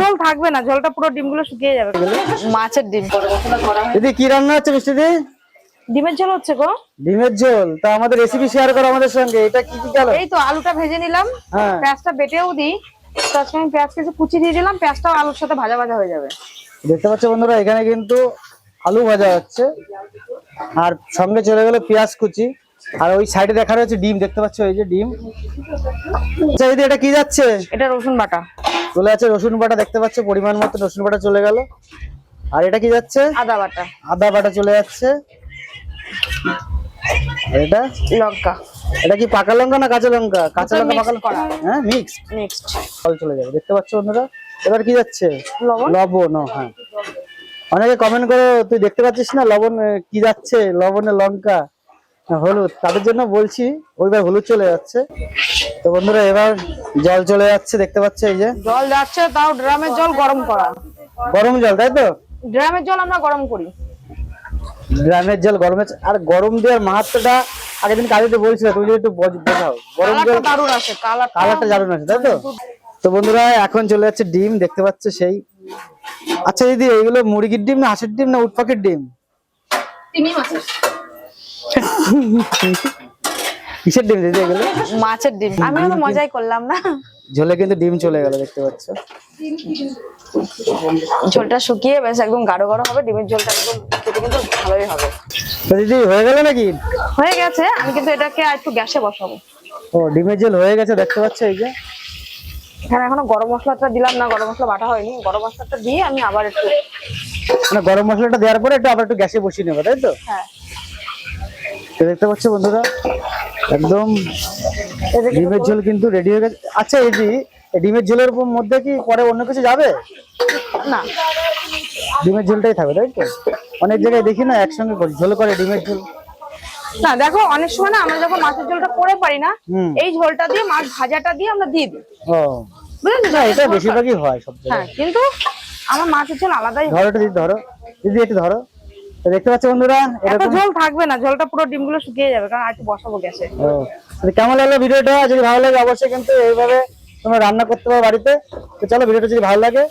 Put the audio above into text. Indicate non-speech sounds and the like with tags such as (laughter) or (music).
ঝোল থাকবে না ঝোলটা পুরো ডিমগুলো শুকিয়ে যাবে। মাছের ডিম দিদি কি রান্না হচ্ছে মিষ্টি দি? ডিমের ঝোল হচ্ছে গো। ডিমের ঝোল? তা আমাদের রেসিপি শেয়ার করো আমাদের সঙ্গে এটা কি কি গেল? এই তো আলুটা ভেজে নিলাম হ্যাঁ। পেঁয়াজটা বেটেও দিই। তো আজকে আমি পেঁয়াজ কিছু কুচি দিয়ে দিলাম পেঁয়াজটাও আলুর সাথে ভাজা ভাজা হয়ে যাবে। দেখতে পাচ্ছ বন্ধুরা এখানে কিন্তু আলু ভাজা হচ্ছে। আর সঙ্গে চলে গেল পেঁয়াজ কুচি। আর ওই সাইডে দেখা রয়েছে ডিম দেখতে পাচ্ছ এই যে ডিম। আচ্ছা এটা কি যাচ্ছে? এটা রসুন বাটা। চলে যাচ্ছে রসুন বাটা দেখতে পাচ্ছ পরিমাণ মতো রসুন বাটা চলে গেল। আর এটা কি যাচ্ছে? আদা বাটা। আদা বাটা চলে যাচ্ছে। এটা? লঙ্কা। এটা কি পাকা লঙ্কা না কাঁচা লঙ্কা? কাঁচা লঙ্কা পাকা লঙ্কা? হ্যাঁ মিক্স নেক্সট ফল চলে যাবে দেখতে পাচ্ছ বন্ধুরা? এবার কি যাচ্ছে? লবণ? লবণ হ্যাঁ। অনেকে কমেন্ট করো তুই দেখতে পাচ্ছিস না লবণ কি যাচ্ছে? লবণে লঙ্কা হলুদ। তাদের জন্য বলছি ওইবার হলুদ চলে যাচ্ছে। তো বন্ধুরা এবার জল চলে যাচ্ছে দেখতে পাচ্ছ এই যে? জল যাচ্ছে তাও ড্রামের জল গরম করা। গরম জল তাই তো? ড্রামের জল আমরা গরম করি। ড্রামের জল গরমে আর গরম দেওয়ার মাহাত্মটা আগের দিন কাজে বলছিল তুমি যদি একটু বোঝাও। গরম জল দারুণ আছে কালার কালারটা জানুন আছে তাই তো? তো বন্ধুরা এখন চলে যাচ্ছে ডিম দেখতে পাচ্ছ সেই। আচ্ছা দিদি এইগুলো মুরগির ডিম না হাঁসের ডিম না উট পাখির ডিম (laughs) কিসের ডিম দিদি এগুলো? মাছের ডিম। আমি তো মজাই করলাম না। ঝোলে কিন্তু ডিম চলে গেল দেখতে পাচ্ছ। ঝোলটা শুকিয়ে বেশ একদম গাঢ় গাঢ় হবে ডিমের ঝোলটা একদম খেতে কিন্তু ভালোই হবে। তো দিদি হয়ে গেল নাকি? হয়ে গেছে আমি কিন্তু এটাকে আর একটু গ্যাসে বসাবো। ও ডিমের ঝোল হয়ে গেছে দেখতে পাচ্ছ এই যে? এখানে এখনও গরম মশলাটা দিলাম না গরম মশলা বাটা হয়নি। গরম মশলাটা দিয়ে আমি আবার একটু মানে গরম মশলাটা দেওয়ার পরে একটু আবার একটু গ্যাসে বসিয়ে নেব তাই তো? হ্যাঁ। তো দেখতে পাচ্ছ বন্ধুরা একদম ডিমের ঝোল কিন্তু রেডি হয়ে গেছে। আচ্ছা এই ডিমের ঝোলের মধ্যে কি পরে অন্য কিছু যাবে? না। ডিমের ঝোলটাই থাকবে তাই তো? অনেক জায়গায় দেখি না একসঙ্গে করে ঝোল করে ডিমের ঝোল। না দেখো অনেক সময় না আমরা যখন মাছের ঝোলটা করে পারি না এই ঝোলটা দিয়ে মাছ ভাজাটা দিয়ে আমরা দিয়ে দিই। ও। বুঝলেন না এটা বেশিরভাগই হয় সব হ্যাঁ জায়গায়। কিন্তু আমার মাছের ঝোল আলাদাই। ধরো দিদি ধরো দিদি একটু ধরো। তো দেখতে পাচ্ছ বন্ধুরা এত জল ঝোল থাকবে না ঝোলটা পুরো ডিমগুলো শুকিয়ে যাবে কারণ আর একটু বসাবো গ্যাসে। কেমন লাগল ভিডিওটা যদি ভালো লাগে অবশ্যই কিন্তু এইভাবে তোমরা রান্না করতে পারো বাড়িতে। তো চলো ভিডিওটা যদি ভালো লাগে